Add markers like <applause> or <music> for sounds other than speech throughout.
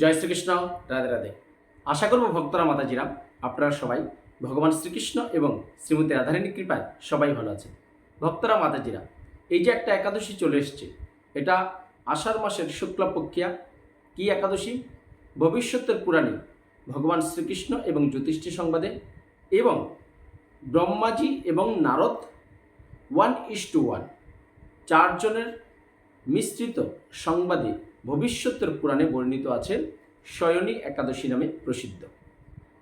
জয় শ্রীকৃষ্ণ, রাধে রাধে। আশা করব ভক্তরা, মাতাজিরা, আপনারা সবাই ভগবান শ্রীকৃষ্ণ এবং শ্রীমতী রাধারানীর কৃপায় সবাই ভালো আছেন। ভক্তরা, মাতাজিরা, এই যে একটা একাদশী চলে এসছে, এটা আষাঢ় মাসের শুক্লপক্ষিয়া কি একাদশী? ভবিষ্যতের পুরাণে ভগবান শ্রীকৃষ্ণ এবং জ্যোতিষ্ঠী সংবাদে এবং ব্রহ্মাজি এবং Narad one is two one চারজনের মিশ্রিত সংবাদে ভবিষ্যতের পুরাণে বর্ণিত আছে, শয়নী একাদশী নামে প্রসিদ্ধ।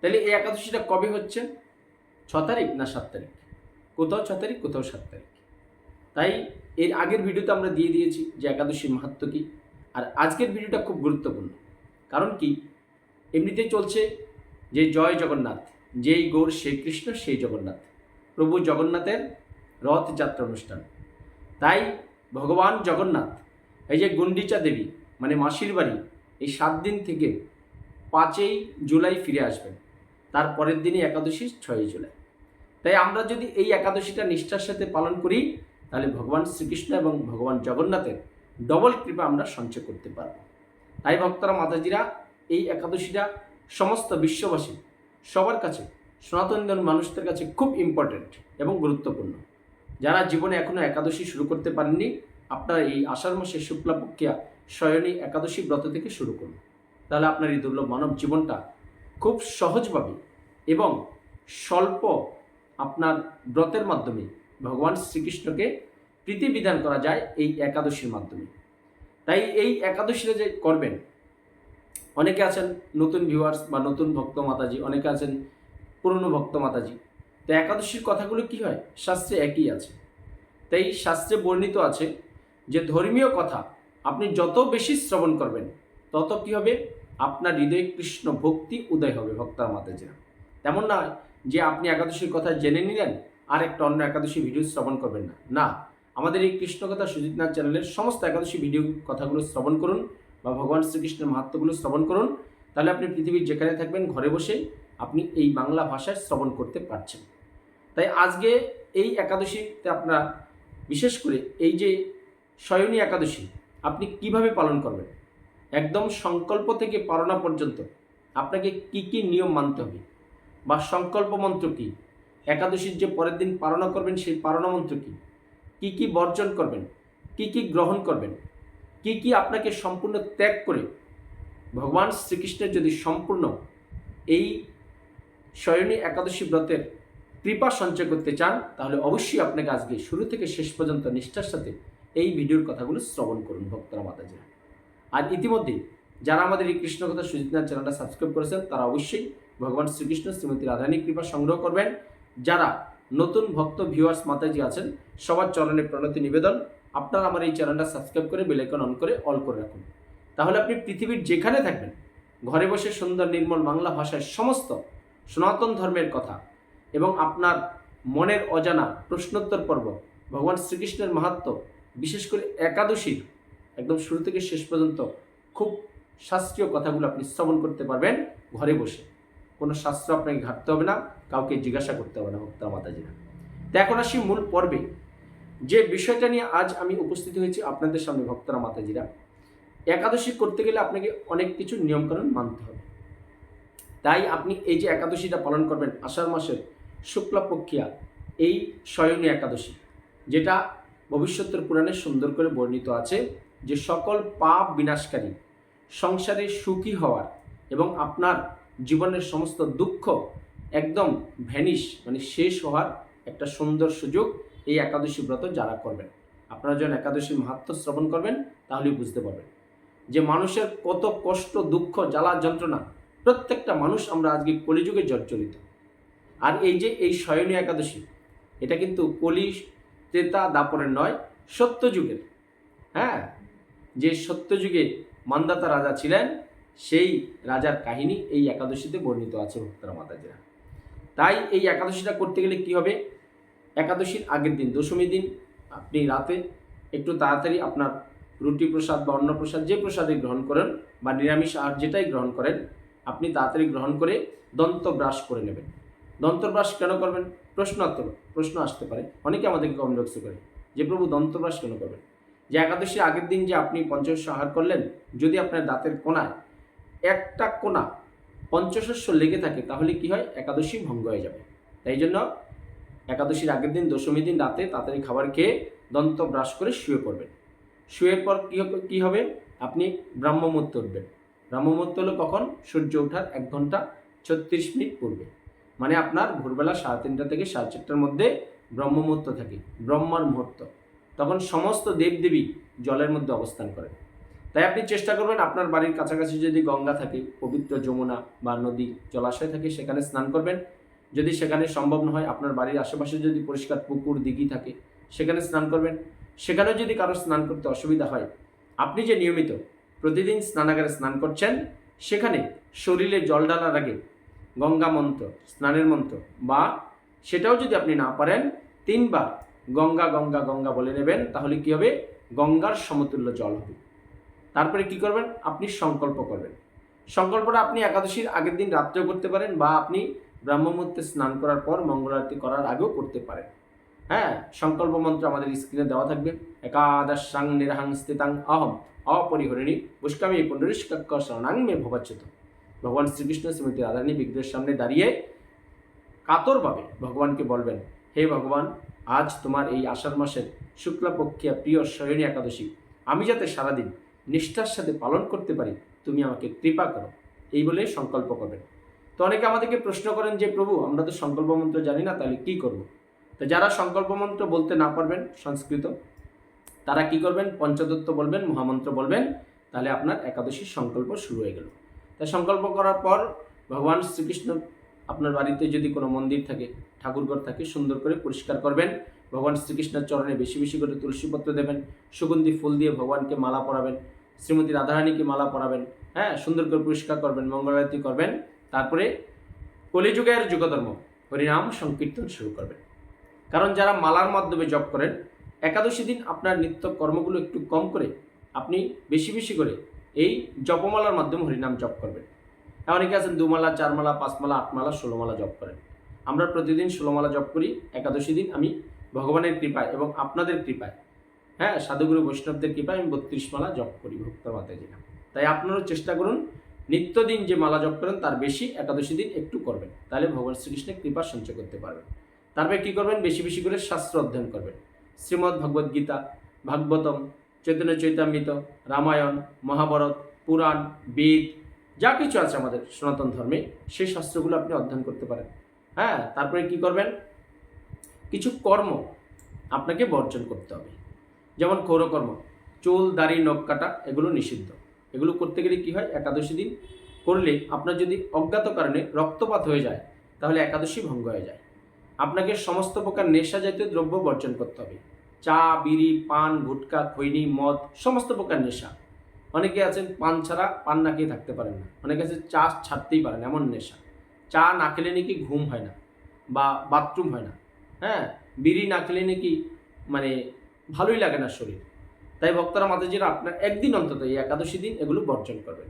তাহলে এই একাদশীটা কবে হচ্ছে? ছ তারিখ না সাত তারিখ? কোথাও ছ তারিখ, কোথাও সাত তারিখ। তাই এর আগের ভিডিওতে আমরা দিয়ে দিয়েছি যে একাদশীর মাহাত্ম কী। আর আজকের ভিডিওটা খুব গুরুত্বপূর্ণ। কারণ কি? এমনিতেই চলছে যে জয় জগন্নাথ, যেই গৌর সেই কৃষ্ণ, সেই জগন্নাথ। প্রভু জগন্নাথের রথযাত্রা অনুষ্ঠান। তাই ভগবান জগন্নাথ, এই যে গুন্ডিচা দেবী মানে মাসির বাড়ি, এই সাত দিন থেকে পাঁচই জুলাই ফিরে আসবেন। তার পরের দিনই একাদশী, ছয়ই জুলাই। তাই আমরা যদি এই একাদশীটা নিষ্ঠার সাথে পালন করি, তাহলে ভগবান শ্রীকৃষ্ণ এবং ভগবান জগন্নাথের ডবল কৃপা আমরা সঞ্চয় করতে পারব। তাই ভক্তরা, মাতাজিরা, এই একাদশীটা সমস্ত বিশ্ববাসী, সবার কাছে, সনাতন মানুষদের কাছে খুব ইম্পর্ট্যান্ট এবং গুরুত্বপূর্ণ। যারা জীবনে এখনও একাদশী শুরু করতে পারেননি, আপনারা এই আষাঢ় মাসের শুক্লাপক্ষিয়া শয়নী একাদশী ব্রত থেকে শুরু করুন। তাহলে আপনার এই দুর্লভ মানব জীবনটা খুব সহজভাবে এবং স্বল্প আপনার ব্রতের মাধ্যমে ভগবান শ্রীকৃষ্ণকে প্রীতিবিধান করা যায় এই একাদশীর মাধ্যমে। তাই এই একাদশীটা যে করবেন, অনেকে আছেন নতুন ভিউয়ার্স বা নতুন ভক্ত মাতাজি, অনেকে আছেন পুরনো ভক্ত মাতাজি। তো একাদশীর কথাগুলো কি হয়? শাস্ত্রে একই আছে। তাই শাস্ত্রে বর্ণিত আছে যে ধর্মীয় কথা আপনি যত বেশি শ্রবণ করবেন, তত কি হবে? আপনার হৃদয়ে কৃষ্ণ ভক্তি উদয় হবে ভক্তার মাতাজিরা। তেমন না যে আপনি একাদশীর কথা জেনে নিলেন, আর একটা অন্য একাদশী ভিডিও শ্রবণ করবেন না। না, আমাদের এই কৃষ্ণ কথা চ্যানেলের সমস্ত একাদশী ভিডিও কথাগুলো শ্রবণ করুন বা ভগবান শ্রীকৃষ্ণের মাহাত্মগুলো শ্রবণ করুন। তাহলে আপনি পৃথিবীর যেখানে থাকবেন, ঘরে বসে আপনি এই বাংলা ভাষায় শ্রবণ করতে পারছেন। তাই আজকে এই একাদশীতে আপনারা, বিশেষ করে এই যে শয়নী একাদশী আপনি কীভাবে পালন করবেন? একদম সংকল্প থেকে পালনা পর্যন্ত আপনাকে কি কি নিয়ম মানতে হবে? বা সংকল্প মন্ত্র কী? একাদশীর যে পরের দিন পালনা করবেন, সেই পালনা মন্ত্র কী? কী কী বর্জন করবেন? কি কি গ্রহণ করবেন? কি কি আপনাকে সম্পূর্ণ ত্যাগ করে ভগবান শ্রীকৃষ্ণের যদি সম্পূর্ণ এই শয়নী একাদশী ব্রতের কৃপা সঞ্চয় করতে চান, তাহলে অবশ্যই আপনাকে আজকে শুরু থেকে শেষ পর্যন্ত নিষ্ঠার সাথে এই ভিডিওর কথাগুলো শ্রবণ করুন, ভক্তরা মাতাজিরা। আর ইতিমধ্যে যারা আমাদের এই কৃষ্ণ কথা সুজিতনাথ চ্যানেলটা সাবস্ক্রাইব করেছেন, তারা অবশ্যই ভগবান শ্রীকৃষ্ণ শ্রীমতী রাধারানীর কৃপা সংগ্রহ করবেন। যারা নতুন ভক্ত ভিউয়ার্স মাতাজি আছেন, সবার চরণে প্রণতি নিবেদন। আপনারা আমার এই চ্যানেলটা সাবস্ক্রাইব করে বেলাইকন অন করে অল করে রাখুন। তাহলে আপনি পৃথিবীর যেখানে থাকবেন, ঘরে বসে সুন্দর নির্মল বাংলা ভাষায় সমস্ত সনাতন ধর্মের কথা এবং আপনার মনের অজানা প্রশ্নোত্তর পর্ব ভগবান শ্রীকৃষ্ণের মাহাত্ম বিশেষ করে একাদশীর একদম শুরু থেকে শেষ পর্যন্ত খুব শাস্ত্রীয় কথাগুলো আপনি শ্রবণ করতে পারবেন ঘরে বসে। কোনো শাস্ত্র আপনাকে ঘাটতে হবে না, কাউকে জিজ্ঞাসা করতে হবে না, ভক্তা মাতাজিরা। তো এখন আসি মূল পর্বে। যে বিষয়টা নিয়ে আজ আমি উপস্থিত হয়েছি আপনাদের সামনে ভক্তরা মাতাজিরা, একাদশী করতে গেলে আপনাকে অনেক কিছু নিয়মকানুন মানতে হবে। তাই আপনি এই যে একাদশীটা পালন করবেন, আষাঢ় মাসের শুক্লাপক্ষিয়া, এই শয়নী একাদশী, যেটা ভবিষ্যতের পুরাণে সুন্দর করে বর্ণিত আছে যে সকল পাপ বিনাশকারী, সংসারে সুখী হওয়ার এবং আপনার জীবনের সমস্ত দুঃখ একদম ভ্যানিশ মানে শেষ হওয়ার একটা সুন্দর সুযোগ এই একাদশী ব্রত যারা করবেন। আপনারা যখন একাদশী মাহাত্ম শ্রবণ করবেন, তাহলেই বুঝতে পারবেন যে মানুষের কত কষ্ট, দুঃখ, জ্বালা, যন্ত্রণা প্রত্যেকটা মানুষ আমরা আজকে কলিযুগে জর্জরিত। আর এই যে এই শয়নী একাদশী, এটা কিন্তু কলি ত্রেতা, দাপরের নয়, সত্যযুগের। হ্যাঁ? যে সত্যযুগে মান্দাতা রাজা ছিলেন, সেই রাজার কাহিনী এই একাদশীতে বর্ণিত আছে, ভক্তরা মাতাজিরা। তাই এই একাদশীটা করতে গেলে কি হবে? একাদশীর আগের দিন দশমী দিন, আপনি রাতে একটু তাড়াতাড়ি আপনার রুটি প্রসাদ বা অন্ন প্রসাদ যে প্রসাদে গ্রহণ করেন বা নিরামিষ আর যেটাই গ্রহণ করেন, আপনি তাড়াতাড়ি গ্রহণ করে দন্ত ব্রাশ করে নেবেন। দন্ত ব্রাশ কেন করবেন? প্রশ্ন প্রশ্ন আসতে পারে। অনেকে আমাদেরকে কমলক্ষ করে। যে প্রভু দন্ত ব্রাশ কেন করবেন যে একাদশীর আগের দিন যে আপনি পঞ্চশ আহার করলেন, যদি আপনার দাঁতের কোনায় একটা কোনা পঞ্চশস্য লেগে থাকে, তাহলে কি হয়? একাদশী ভঙ্গ হয়ে যাবে। তাই জন্য একাদশীর আগের দিন দশমী দিন রাতে তাড়াতাড়ি খাবার খেয়ে দন্ত ব্রাশ করে শুয়ে পড়বেন। শুয়ের পর কী হবে আপনি ব্রাহ্মমূর্ত উঠবেন। ব্রাহ্মমূর্ত হলো কখন? সূর্য ওঠার এক ঘণ্টা ছত্রিশ মিনিট পূর্বে। মানে আপনার ভোরবেলা সাড়ে তিনটা থেকে সাড়ে চারটার মধ্যে ব্রহ্মমূর্ত থাকে, ব্রহ্মার মুহূর্ত। তখন সমস্ত দেবদেবী জলের মধ্যে অবস্থান করেন। তাই আপনি চেষ্টা করবেন আপনার বাড়ির কাছাকাছি যদি গঙ্গা থাকে, পবিত্র যমুনা বা নদী জলাশয় থাকে, সেখানে স্নান করবেন। যদি সেখানে সম্ভব না হয়, আপনার বাড়ির আশেপাশে যদি পরিষ্কার পুকুর, দিঘি থাকে, সেখানে স্নান করবেন। সেখানেও যদি কারও স্নান করতে অসুবিধা হয়, আপনি যে নিয়মিত প্রতিদিন স্নানাগারে স্নান করছেন, সেখানে শরীরে জল ডালার আগে গঙ্গা মন্ত্র, স্নানের মন্ত্র বা সেটাও যদি আপনি না পারেন, তিনবার গঙ্গা গঙ্গা গঙ্গা বলে নেবেন, তাহলে কি হবে? গঙ্গার সমতুল্য জল হবে। তারপরে কি করবেন? আপনি সংকল্প করবেন। সংকল্পটা আপনি একাদশীর আগের দিন রাত্রেও করতে পারেন বা আপনি ব্রাহ্মমূর্তে স্নান করার পর মঙ্গল আরতি করার আগেও করতে পারেন। হ্যাঁ সংকল্প মন্ত্র আমাদের স্ক্রিনে দেওয়া থাকবে। একাদশাং নিরহাং স্থিতাং অহম। অপরিহরিণী পুষ্কামী পুণ্ডরিষ্কাক্ষ শরণাং মে ভবাচ্যুত। ভগবান শ্রীকৃষ্ণ শ্রীমতী রাধারানী বিগ্রহের সামনে দাঁড়িয়ে কাতরভাবে ভগবানকে বলবেন, হে ভগবান, আজ তোমার এই আষাঢ় মাসের শুক্লাপক্ষিয়া প্রিয় শয়নী একাদশী, আমি যাতে সারাদিন নিষ্ঠার সাথে পালন করতে পারি, তুমি আমাকে কৃপা করো। এই বলে সংকল্প করবেন। তো অনেকে আমাদেরকে প্রশ্ন করেন যে, প্রভু, আমরা তো সংকল্প মন্ত্র জানি না, তাহলে কি করব? তো যারা সংকল্প মন্ত্র বলতে না পারবেন, সংস্কৃত, তারা কি করবেন? পঞ্চদত্ত বলবেন, মহামন্ত্র বলবেন, তাহলে আপনার একাদশীর সংকল্প শুরু হয়ে গেল। তাই সংকল্প করার পর ভগবান শ্রীকৃষ্ণ আপনার বাড়িতে যদি কোনো মন্দির থাকে, ঠাকুরঘর থাকে, সুন্দর করে পরিষ্কার করবেন। ভগবান শ্রীকৃষ্ণের চরণে বেশি বেশি করে তুলসীপত্র দেবেন, সুগন্ধি ফুল দিয়ে ভগবানকে মালা পরাবেন, শ্রীমতী রাধারানীকে মালা পরাবেন হ্যাঁ সুন্দর করে পরিষ্কার করবেন মঙ্গলারতি করবেন, তারপরে কলিযুগের যুগধর্ম, হরিনাম সংকীর্তন শুরু করবেন। কারণ যারা মালার মাধ্যমে জপ করেন, একাদশী দিন আপনার নিত্য কর্মগুলো একটু কম করে, আপনি বেশি বেশি করে এই জপমালার মাধ্যমে হরিনাম জপ করবেন। অনেকে আছেন দুমালা, চারমালা, পাঁচমালা, আটমালা, ষোলোমালা জপ করেন। আমরা প্রতিদিন ষোলোমালা জপ করি, একাদশী দিন আমি ভগবানের কৃপায় এবং আপনাদের কৃপায়। হ্যাঁ সাধুগুরু বৈষ্ণবদের কৃপায় আমি বত্রিশ মালা জপ করি ভক্ত মাতাজি তাই আপনারাও চেষ্টা করুন, নিত্যদিন যে মালা জপ করেন, তার বেশি একাদশী দিন একটু করবেন। তাহলে ভগবান শ্রীকৃষ্ণের কৃপা সঞ্চয় করতে পারবেন। তারপরে কী করবেন? বেশি বেশি করে শাস্ত্র অধ্যয়ন করবেন। শ্রীমদ্ ভগবদ্গীতা ভাগবতম চৈতন্য চৈতামৃত, রামায়ণ, মহাভারত, পুরাণ, বেদ, যা কিছু আছে আমাদের সনাতন ধর্মে, সেই শাস্ত্রগুলো আপনি অধ্যয়ন করতে পারেন। হ্যাঁ তারপরে কি করবেন? কিছু কর্ম আপনাকে বর্জন করতে হবে। যেমন কৌরকর্ম চুল, দাড়ি, নখ কাটা, এগুলো নিষিদ্ধ। এগুলো করতে গেলে কি হয়? একাদশী দিন করলে আপনার যদি অজ্ঞাত কারণে রক্তপাত হয়ে যায়, তাহলে একাদশী ভঙ্গ হয়ে যায়। আপনাকে সমস্ত প্রকার নেশা জাতীয় দ্রব্য বর্জন করতে হবে। চা, বিড়ি, পান, গুটকা, খৈনি, মদ, সমস্ত প্রকার নেশা। অনেকে আছেন পান ছাড়া পান না খেয়ে থাকতে পারেন না। অনেকে আছে চা ছাড়তেই পারেন, এমন নেশা। চা না খেলে নাকি ঘুম হয় না বা বাথরুম হয় না। হ্যাঁ বিড়ি না খেলে নাকি মানে ভালোই লাগে না শরীর। তাই ভক্তরা মাতাজিরা আপনার একদিন অন্তত, এই একাদশী দিন এগুলো বর্জন করবেন।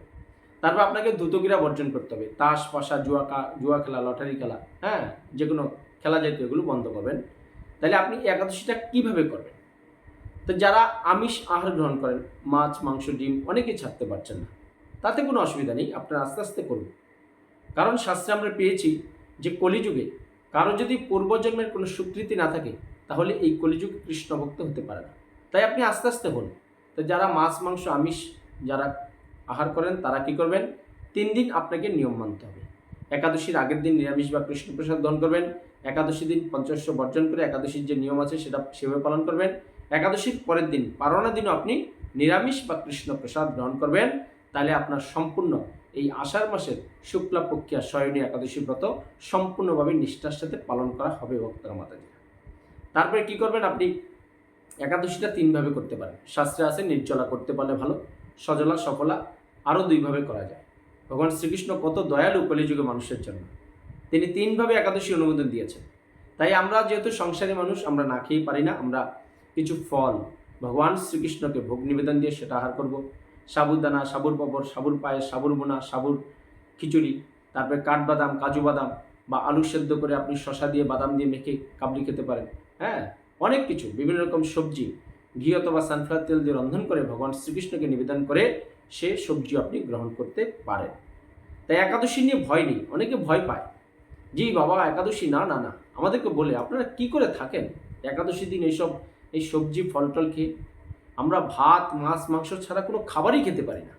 তারপর আপনাকে দ্রুতক্রিয়া বর্জন করতে হবে। তাস, পাশা, জুয়া জুয়া খেলা, লটারি খেলা হ্যাঁ যে কোনো খেলা জাতীয় এগুলো বন্ধ করবেন। তাহলে আপনি একাদশীটা কীভাবে করবেন? তো যারা আমিষ আহার গ্রহণ করেন, মাছ, মাংস, ডিম, অনেকেই ছাড়তে পারছেন না। তাতে কোনো অসুবিধা নেই, আপনারা আস্তে আস্তে করুন। কারণ শাস্ত্রে আমরা পেয়েছি যে কলিযুগে কারও যদি পূর্বজন্মের কোনো স্বীকৃতি না থাকে, তাহলে এই কলিযুগ কৃষ্ণভক্ত হতে পারে না। তাই আপনি আস্তে আস্তে হন তো যারা মাছ, মাংস, আমিষ যারা আহার করেন, তারা কি করবেন? তিন দিন আপনাকে নিয়ম মানতে হবে। একাদশীর আগের দিন নিরামিষ বা কৃষ্ণপ্রসাদ গ্রহণ করবেন। একাদশী দিন পঞ্চাশ বর্জন করে একাদশীর যে নিয়ম আছে সেটা সেভাবে পালন করবেন। একাদশীর পরের দিন পারণা দিনও আপনি নিরামিষ বা কৃষ্ণ প্রসাদ গ্রহণ করবেন। তাহলে আপনার সম্পূর্ণ এই আষাঢ় মাসের শুক্লা পক্ষিয়া শয়নী একাদশী ব্রত সম্পূর্ণভাবে নিষ্ঠার সাথে পালন করা হবে ভক্তরা মাতাজি তারপরে কি করবেন আপনি? একাদশীটা তিনভাবে করতে পারেন। শাস্ত্রে আছে, নির্জলা করতে পারলে ভালো, সজলা, সফলা, আরও দুইভাবে করা যায়। ভগবান শ্রীকৃষ্ণ কত দয়ালু কলিযুগে মানুষের জন্য। তিনি তিনভাবে একাদশী অনুমোদন দিয়েছেন। তাই আমরা যেহেতু সংসারী মানুষ, আমরা না খেয়েই পারি না, আমরা কিছু ফল ভগবান শ্রীকৃষ্ণকে ভোগ নিবেদন দিয়ে সেটা আহার করব। সাবুদানা সাবুর পাপড় সাবুর পায়েস, সাবুর বোনা, সাবুর খিচুড়ি, তারপরে কাঠবাদাম কাজু বাদাম বা আলু সেদ্ধ করে আপনি শশা দিয়ে, বাদাম দিয়ে মেখে কাবলি খেতে পারেন। হ্যাঁ অনেক কিছু, বিভিন্ন রকম সবজি, ঘি অথবা সানফ্লাওয়ার তেল দিয়ে রন্ধন করে ভগবান শ্রীকৃষ্ণকে নিবেদন করে সে সবজি আপনি গ্রহণ করতে পারেন। তাই একাদশী নিয়ে ভয় নেই, অনেকে ভয় পায়। জি বাবা, একাদশী, না না না। আমাদেরকে বলে, আপনারা কি করে থাকেন? একাদশী দিন এইসব, এই সবজি ফল টল খেয়ে আমরা ভাত, মাছ, মাংস ছাড়া কোনো খাবারই খেতে পারি না।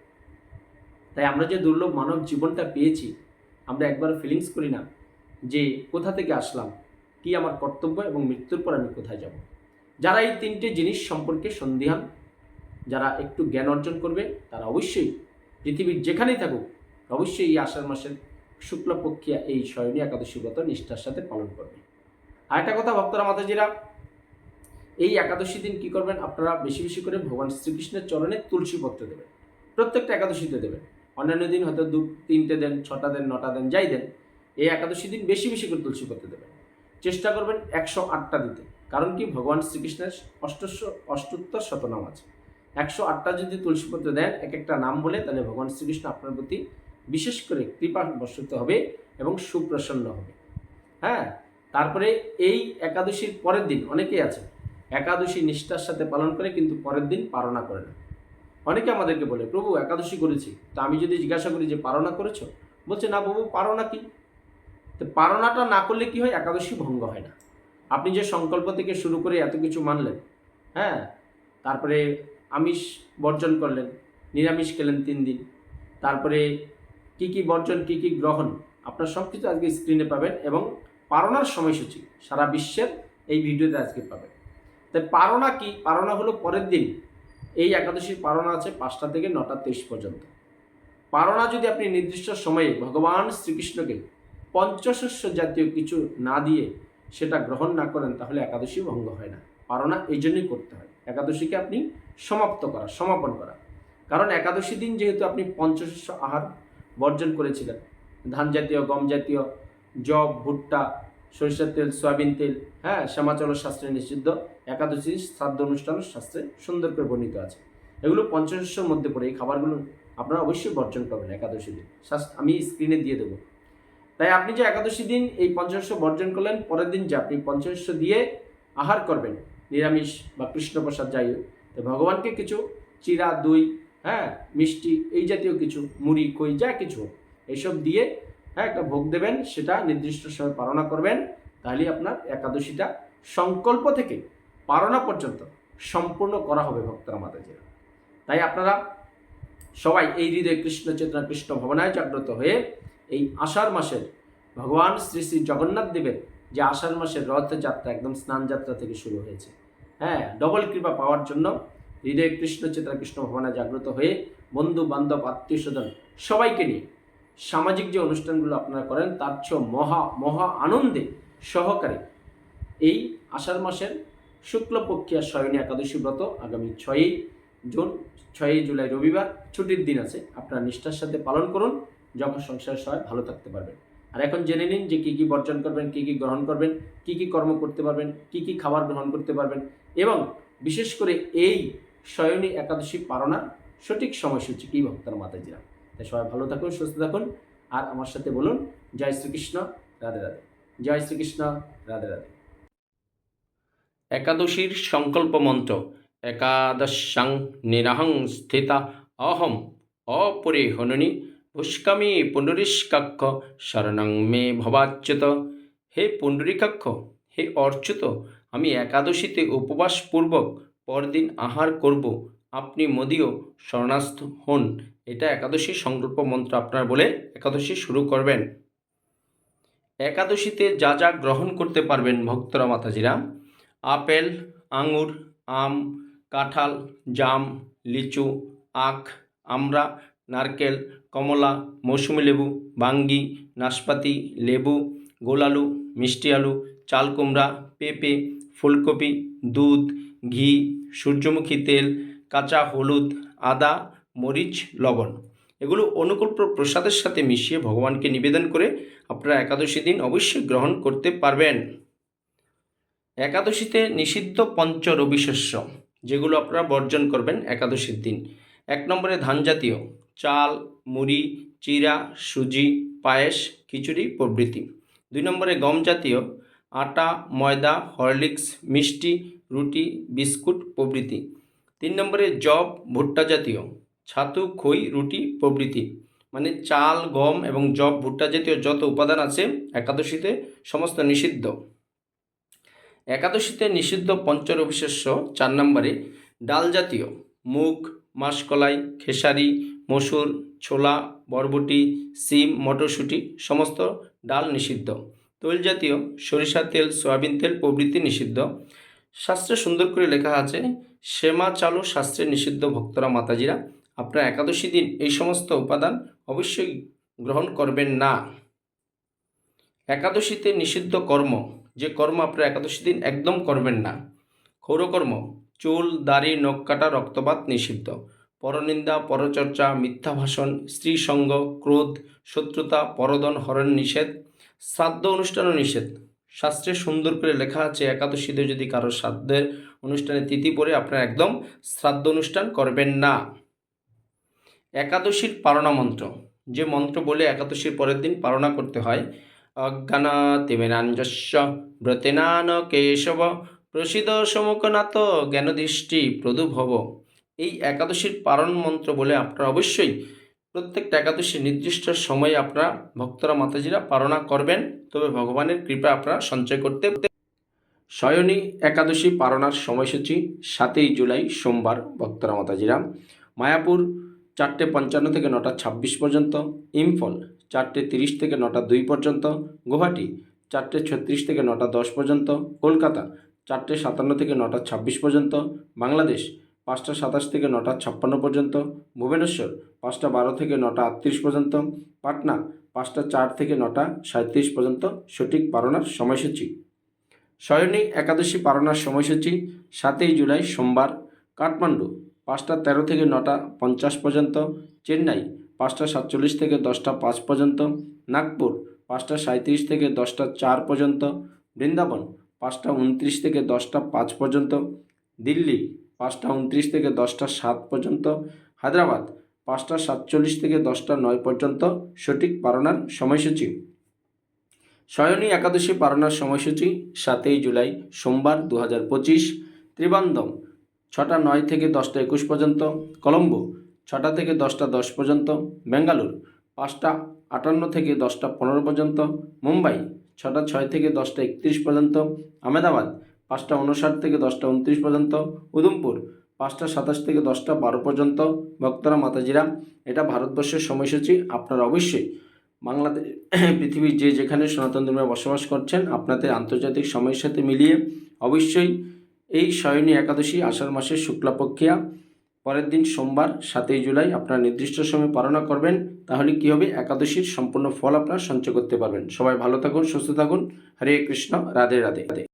তাই আমরা যে দুর্লভ মানব জীবনটা পেয়েছি, আমরা একবার ফিলিংস করি না যে কোথা থেকে আসলাম, কি আমার কর্তব্য এবং মৃত্যুর পর আমি কোথায় যাব। যারা এই তিনটে জিনিস সম্পর্কে সন্দিহান যারা একটু জ্ঞান অর্জন করবে, তারা অবশ্যই পৃথিবীর যেখানেই থাকুক, অবশ্যই এই আষাঢ় মাসের শুক্লপক্ষিয়া এই স্বয়নী একাদশী ব্রত নিষ্ঠার সাথে পালন করবে। আর একটা কথা, ভক্তরা, মাতাজিরা, এই একাদশী দিন কি করবেন? আপনারা বেশি বেশি করে ভগবান শ্রীকৃষ্ণের চরণে তুলসী পত্র দেবেন। প্রত্যেকটা একাদশীতে দেবেন। অন্যান্য দিন হয়তো দু, তিনটে দেন, ছটা দেন, নটা দেন, যাই দেন, এই একাদশী দিন বেশি বেশি করে তুলসী পত্র দেবেন। চেষ্টা করবেন একশো আটটা দিতে। কারণ কি? ভগবান শ্রীকৃষ্ণের অষ্টশ, অষ্টোত্তর শতনাম আছে। একশো আটটা যদি তুলসীপত্র দেন এক একটা নাম বলে তাহলে ভগবান শ্রীকৃষ্ণ আপনার প্রতি বিশেষ করে কৃপা বর্ষিত হবে এবং সুপ্রসন্ন হবে। হ্যাঁ তারপরে এই একাদশীর পরের দিন অনেকেই আছে একাদশী নিষ্ঠার সাথে পালন করে কিন্তু পরের দিন পারণা করে না। অনেকে আমাদেরকে বলে, প্রভু, একাদশী করেছি, তো আমি যদি জিজ্ঞাসা করি যে পারণা করেছ? বলছে, না বাবু, পারনা কি? তো পারণাটা না করলে কি হয়? একাদশী ভঙ্গ হয় না। আপনি যে সংকল্প থেকে শুরু করে এত কিছু মানলেন হ্যাঁ তারপরে আমিষ বর্জন করলেন, নিরামিষ খেলেন তিন দিন। তারপরে কি কি বর্জন, কি কি গ্রহণ, আপনার সব কিছু আজকে স্ক্রিনে পাবেন এবং পারণার সময়সূচি সারা বিশ্বের এই ভিডিওতে আজকে পাবেন। তাই পারনা কি? পারণা হলো পরের দিন। এই একাদশীর পারণা আছে পাঁচটা থেকে নটা তেইশ পর্যন্ত। পারনা যদি আপনি নির্দিষ্ট সময়ে ভগবান শ্রীকৃষ্ণকে পঞ্চশস্য জাতীয় কিছু না দিয়ে সেটা গ্রহণ না করেন, তাহলে একাদশী ভঙ্গ হয় না। পারণা এই জন্যই করতে হয়। একাদশীকে আপনি সমাপ্ত করা, সমাপন করা। কারণ একাদশী দিন যেহেতু আপনি পঞ্চশস্য আহার বর্জন করেছিলেন। ধান জাতীয়, গম জাতীয় জব ভুট্টা, সরিষার তেল, সয়াবিন তেল হ্যাঁ শ্যামাচল শাস্ত্রে নিষিদ্ধ। একাদশী শ্রাদ্ধ অনুষ্ঠান শাস্ত্রে সুন্দর করে বর্ণিত আছে। এগুলো পঞ্চশস্যর মধ্যে পড়ে, এই খাবারগুলো আপনারা অবশ্যই বর্জন করবেন একাদশী দিন। আমি স্ক্রিনে দিয়ে দেবো। তাই আপনি যে একাদশী দিন এই পঞ্চশস্য বর্জন করলেন, পরের দিন যে আপনি পঞ্চশস্য দিয়ে আহার করবেন নিরামিষ বা কৃষ্ণপ্রসাদ যাই হোক তো ভগবানকে কিছু চিরা দই হ্যাঁ মিষ্টি এই জাতীয় কিছু মুড়ি কই যা কিছু হোক, এইসব দিয়ে হ্যাঁ একটা ভোগ দেবেন সেটা নির্দিষ্ট সময় পালনা করবেন তাহলে আপনার একাদশীটা সংকল্প থেকে পালনা পর্যন্ত সম্পূর্ণ করা হবে ভক্তরা মাতাজিরা। তাই আপনারা সবাই এই হৃদয় কৃষ্ণ চেতনা কৃষ্ণ ভবনায় জাগ্রত হয়ে এই আষাঢ় মাসের ভগবান শ্রী শ্রী জগন্নাথ দেবের যে আষাঢ় মাসের রথযাত্রা একদম স্নান যাত্রা থেকে শুরু হয়েছে। হ্যাঁ ডবল কৃপা পাওয়ার জন্য হৃদয় কৃষ্ণ চেতনা কৃষ্ণ ভবনায় জাগ্রত হয়ে বন্ধু, বান্ধব, আত্মীয় স্বজন সবাইকে নিয়ে সামাজিক যে অনুষ্ঠানগুলো আপনারা করেন, তার চেয়েও মহা মহা আনন্দে সহকারে এই আষাঢ় মাসের শুক্লপক্ষিয়া শয়নী একাদশী ব্রত আগামী ছয়ই জুন, ছয়ই জুলাই রবিবার, ছুটির দিন আছে। আপনারা নিষ্ঠার সাথে পালন করুন, যখন সংসার সবাই ভালো থাকতে পারবেন। আর এখন জেনে নিন যে কী কী বর্জন করবেন, কী কী গ্রহণ করবেন, কী কী কর্ম করতে পারবেন, কী কী খাবার গ্রহণ করতে পারবেন এবং বিশেষ করে এই শয়নী একাদশী পালনার সঠিক সময়সূচি কী, ভক্তার মাতাজিরা তাই সবাই ভালো থাকুন, সুস্থ থাকুন। আর আমার সাথে বলুন, জয় শ্রীকৃষ্ণ, রাধে রাধে। জয় শ্রীকৃষ্ণ, রাধে রাধে। একাদশীর সংকল্প মন্ত্র, একাদশাং নিরাহং স্থিতা অহম অপরিহননি পুষ্কামি পুণ্ডরীষ্কাক্ষ শরণং মে ভবাচ্যুত। হে পুণ্ডরীকাক্ষ হে অর্চ্যুত আমি একাদশীতে উপবাসপূর্বক পরদিন আহার করব। আপনি মোদিও শরণাস্থ হন। এটা একাদশী সংকল্প মন্ত্র আপনার বলে একাদশী শুরু করবেন। একাদশীতে যা যা গ্রহণ করতে পারবেন ভক্তরা, মাতাজিরা। আপেল, আঙুর, আম, কাঁঠাল, জাম, লিচু, আখ, আমড়া, নারকেল, কমলা, মৌসুমি লেবু, বাঙ্গি, নাশপাতি, লেবু গোলালু মিষ্টি আলু, চাল কুমড়া, পেঁপে ফুলকপি, দুধ, ঘি, সূর্যমুখী তেল, কাঁচা হলুদ, আদা, মরিচ, লবণ। এগুলো অনুকূল প্রসাদের সাথে মিশিয়ে ভগবানকে নিবেদন করে আপনারা একাদশী দিন অবশ্যই গ্রহণ করতে পারবেন। একাদশীতে নিষিদ্ধ পঞ্চ রবিশস্য যেগুলো আপনারা বর্জন করবেন একাদশীর দিন। এক নম্বরে ধান জাতীয় চাল, মুড়ি, চিরা, সুজি, পায়েস, খিচুড়ি প্রভৃতি। দুই নম্বরে গম জাতীয় আটা, ময়দা, হরলিক্স, মিষ্টি, রুটি, বিস্কুট প্রভৃতি। তিন নম্বরে জব ভুট্টা জাতীয়। ছাতু, খই, রুটি প্রভৃতি। মানে চাল, গম এবং জব ভুট্টা জাতীয় যত উপাদান আছে একাদশীতে সমস্ত নিষিদ্ধ। একাদশীতে নিষিদ্ধ পঞ্চরবিশেষ্য চার নম্বরে ডাল জাতীয়। মুগ, মাসকলাই, খেসারি, মসুর, ছোলা, বরবটি, সিম, মটরশুঁটি সমস্ত ডাল নিষিদ্ধ। তৈল জাতীয় সরিষার তেল, সয়াবিন তেল প্রভৃতি নিষিদ্ধ। শাস্ত্রে সুন্দর করে লেখা আছে সেমা চালু শাস্ত্রে নিষিদ্ধ ভক্তরা মাতাজিরা। আপনারা একাদশী দিন এই সমস্ত উপাদান অবশ্যই গ্রহণ করবেন না। একাদশীতে নিষিদ্ধ কর্ম, যে কর্ম আপনারা একাদশী দিন একদম করবেন না। ক্ষৌরকর্ম, চুল, দাড়ি, নখ কাটা, রক্তপাত নিষিদ্ধ। পরনিন্দা, পরচর্চা মিথ্যা ভাষণ স্ত্রী সঙ্গ ক্রোধ, শত্রুতা, পরদন, হরণ নিষেধ শ্রাদ্ধ অনুষ্ঠানও নিষেধ। শাস্ত্রে সুন্দর করে লেখা আছে, একাদশীতে যদি কারও শ্রাদ্ধের অনুষ্ঠানে তিথি পড়ে, আপনারা একদম শ্রাদ্ধ অনুষ্ঠান করবেন না। একাদশীর পারণা মন্ত্র। যে মন্ত্র বলে একাদশীর পরের দিন পারণা করতে হয়, অজ্ঞানা তিমেনাঞ্জস্য ব্রতেনান কেশব প্রসিদ সমুখনাথ জ্ঞানদৃষ্টি প্রদুভব। এই একাদশীর পারণ মন্ত্র বলে আপনারা অবশ্যই প্রত্যেকটা একাদশী নির্দিষ্ট সময়ে আপনারা ভক্তরা, মাতাজিরা পারণা করবেন। তবে ভগবানের কৃপা আপনারা সঞ্চয় করতে শয়নী একাদশী পারণার সময়সূচি সাতই জুলাই সোমবার ভক্তরা, মাতাজিরা। মায়াপুর চারটে পঞ্চান্ন থেকে নটা ছাব্বিশ পর্যন্ত, ইম্ফল চারটে তিরিশ থেকে নটা দুই পর্যন্ত, গুয়াহাটি চারটে ছত্রিশ থেকে নটা দশ পর্যন্ত, কলকাতা চারটে সাতান্ন থেকে নটা ছাব্বিশ পর্যন্ত, বাংলাদেশ পাঁচটা সাতাশ থেকে নটা ছাপ্পান্ন পর্যন্ত, ভুবনেশ্বর পাঁচটা বারো থেকে নটা আটত্রিশ পর্যন্ত, পাটনা পাঁচটা চার থেকে নটা সাঁত্রিশ পর্যন্ত সঠিক পারণার সময়সূচি। শয়নী একাদশী পারণার সময়সূচি সাতই জুলাই সোমবার, কাঠমান্ডু পাঁচটা তেরো থেকে নটা পঞ্চাশ পর্যন্ত, চেন্নাই পাঁচটা সাতচল্লিশ থেকে দশটা পাঁচ পর্যন্ত, নাগপুর পাঁচটা সাঁত্রিশ থেকে দশটা চার পর্যন্ত, বৃন্দাবন পাঁচটা উনত্রিশ থেকে দশটা পাঁচ পর্যন্ত, দিল্লি পাঁচটা উনত্রিশ থেকে দশটা সাত পর্যন্ত। হায়দ্রাবাদ, পাঁচটা সাতচল্লিশ থেকে দশটা নয় পর্যন্ত। সঠিক পারণার সময়সূচি। শয়নী একাদশী পারণার সময়সূচি, সাতই জুলাই, সোমবার দু হাজার পঁচিশ। ত্রিবান্দম, ছটা নয় থেকে দশটা একুশ পর্যন্ত। কলম্বো, ছটা থেকে দশটা দশ পর্যন্ত। বেঙ্গালুর, পাঁচটা আটান্ন থেকে দশটা পনেরো পর্যন্ত। মুম্বাই, ছটা ছয় থেকে দশটা একত্রিশ পর্যন্ত। আহমেদাবাদ পাঁচটা উনষাট থেকে দশটা উনত্রিশ পর্যন্ত উদমপুর পাঁচটা সাতাশ থেকে দশটা বারো পর্যন্ত। ভক্তরা, মাতাজিরা, এটা ভারতবর্ষের সময়সূচি, আপনারা অবশ্যই বাংলাদেশ, <clears throat> পৃথিবীর যে যেখানে সনাতন ধর্মে বসবাস করছেন, আপনাদের আন্তর্জাতিক সময়ের সাথে মিলিয়ে অবশ্যই এই শয়নী একাদশী আষাঢ় মাসের শুক্লাপক্ষিয়া, পরের দিন সোমবার, সাতই জুলাই, আপনারা নির্দিষ্ট সময় পালনা করবেন, তাহলে কী হবে? একাদশীর সম্পূর্ণ ফল আপনারা সঞ্চয় করতে পারবেন। সবাই ভালো থাকুন, সুস্থ থাকুন। হরে কৃষ্ণ রাধে রাধে রাধে।